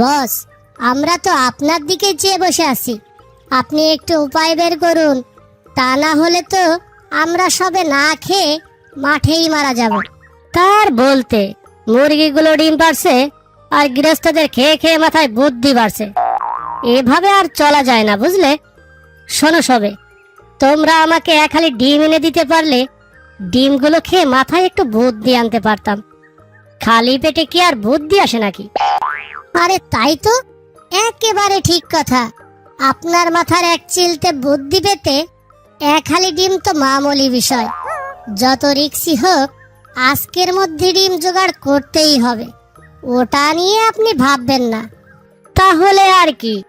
বস, আমরা তো আপনার দিকে চেয়ে বসে আছি। আপনি একটু উপায় বের করুন, তা না হলে তো আমরা সবে না খেয়ে মাঠেই মারা যাব। তার বলতে মুরগিগুলো ডিম পারছে আর গৃহস্থদের খেয়ে খেয়ে মাথায় বুদ্ধি বাড়ছে। এভাবে আর চলা যায় না, বুঝলে? শোনো সবে, তোমরা আমাকে এক খালি ডিম এনে দিতে পারলে ডিমগুলো খেয়ে মাথায় একটু বুদ্ধি আনতে পারতাম। খালি পেটে কি আর বুদ্ধি আসে নাকি? আরে তাই তো? একেবারে ঠিক কথা। আপনার মাথার এক চিলতে বুদ্ধি পেতে এক হালি ডিম তো মামুলি বিষয়। যত রিক্সি হোক, আজকের মধ্যে ডিম জোগাড় করতেই হবে। ওটা নিয়ে আপনি ভাববেন না। তাহলে আর কি?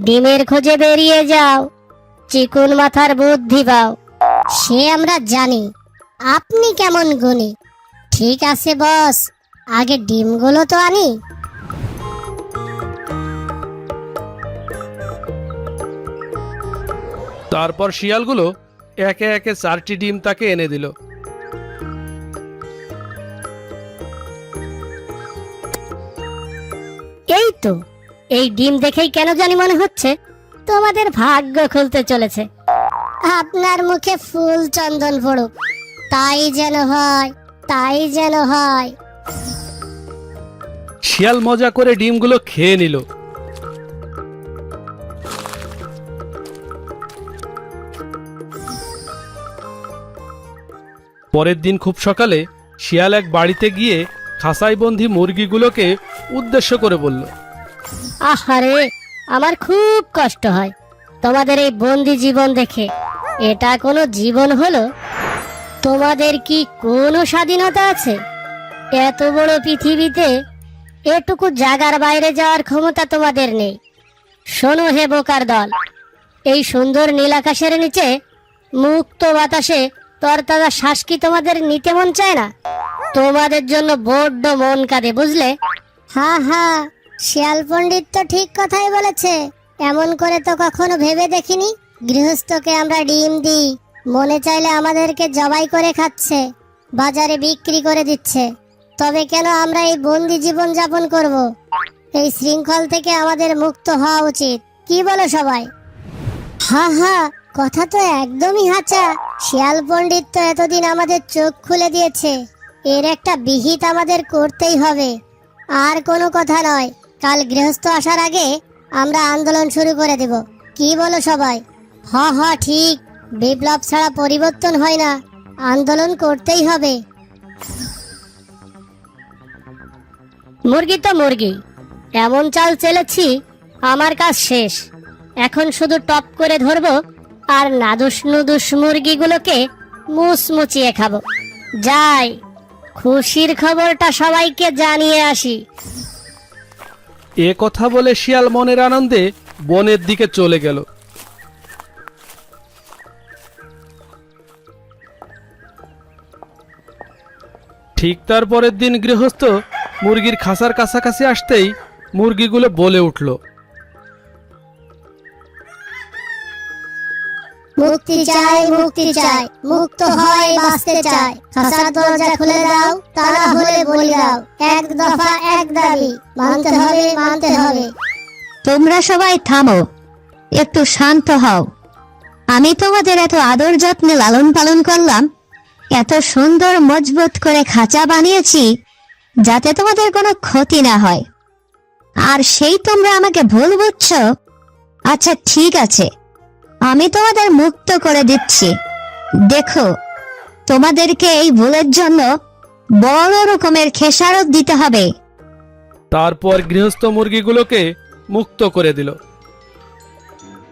ডিমের খোঁজে বেরিয়ে যাও। চিকুন মাথার বুদ্ধি পাও। সে আমরা জানি। আপনি কেমন গুণী। ঠিক আছে বস, আগে ডিমগুলো তো আনি। তারপর শিয়ালগুলো একে একে চারটি ডিম তাকে এনে দিল। এই তো এই ডিম দেখেই কেন জানি মনে হচ্ছে তোমাদের ভাগ্য খুলতে চলেছে। আপনার মুখে ফুল চন্দন পড়ুক তাই যেন হয় তাই যেন হয়। শিয়াল মজা করে ডিমগুলো খেয়ে নিল। পরের দিন খুব সকালে শিয়াল এক বাড়িতে গিয়ে খাসাইবন্দি মুরগিগুলোকে উদ্দেশ্য করে বলল, আহারে, আমার খুব কষ্ট হয়। তোমাদের এই বন্দি জীবন দেখে। এটা কোনো জীবন হলো? তোমাদের কি কোনো স্বাধীনতা আছে? এত বড় পৃথিবীতে এটুকু জাগার বাইরে যাওয়ার ক্ষমতা তোমাদের নেই। শোনো হে বোকার দল, এই সুন্দর নীল আকাশের নিচে মুক্ত বাতাসে তরতাজা শ্বাস কি তোমাদের নিতে মন চায় না? তোমাদের জন্য বড্ড মন কাঁদে বুঝলে? হ্যাঁ হ্যাঁ শিয়াল পণ্ডিত তো ঠিক কথাই বলেছে। এমন করে তো কখনো ভেবে দেখিনি। গৃহস্থকে আমরা ডিম দিই মনে চাইলে আমাদেরকে জবাই করে খাচ্ছে বাজারে বিক্রি করে দিচ্ছে। তবে কেন আমরা এই বন্দি জীবন যাপন করব? এই শৃঙ্খল থেকে আমাদের মুক্ত হওয়া উচিত। কি বলো সবাই? হ্যাঁ হ্যাঁ কথা তো একদমই হাঁচা। শিয়াল পণ্ডিত তো এতদিন আমাদের চোখ খুলে দিয়েছে। এর একটা বিহিত আমাদের করতেই হবে। আর কোনো কথা নয়, কাল গৃহস্থ আসার আগে আমরা আন্দোলন শুরু করে দেব। কি বলো সবাই? হ হ, ঠিক। বিপ্লব ছাড়া পরিবর্তন হয় না। আন্দোলন করতেই হবে। মুরগি তো মুরগি। এমন চাল চেলেছি, আমার কাজ শেষ। এখন শুধু টপ করে ধরবো আর নাদুস নুদুস মুরগিগুলোকে মুচমুচিয়ে খাব। যাই, খুশির খবরটা সবাইকে জানিয়ে আসি। এ কথা বলে শিয়াল মনের আনন্দে বনের দিকে চলে গেল। ঠিক তার পরের দিন গৃহস্থ মুরগির খাসার কাছাকাছি আসতেই মুরগিগুলো বলে উঠল মুক্তি চাই মুক্তি চাই, মুক্ত হয়, বাঁচতে চাই। খাসার দরজা খুলে দাও তা না হলে বলি দাও। এক দফা, এক দাবি, মানতে হবে মানতে হবে। তোমরা সবাই থামো, একটু শান্ত হও। আমি তোমাদের এত আদর যত্নে লালন পালন করলাম, এত সুন্দর, মজবুত করে খাঁচা বানিয়েছি, যাতে তোমাদের কোনো ক্ষতি না হয়। আর সেই তোমরা আমাকে ভুল বুঝছ? আচ্ছা ঠিক আছে। আমি তোমাদের মুক্ত করে দিচ্ছি। দেখো তোমাদেরকে এই ভুলের জন্য বড় রকমের খেসারত দিতে হবে। তারপর গৃহস্থ মুরগিগুলোকে মুক্ত করে দিল।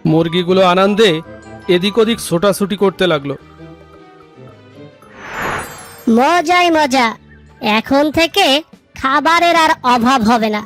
মুরগিগুলো আনন্দে এদিক ওদিক ছোটাছুটি করতে লাগল। মজাই মজা। এখন থেকে খাবারের আর অভাব হবে না।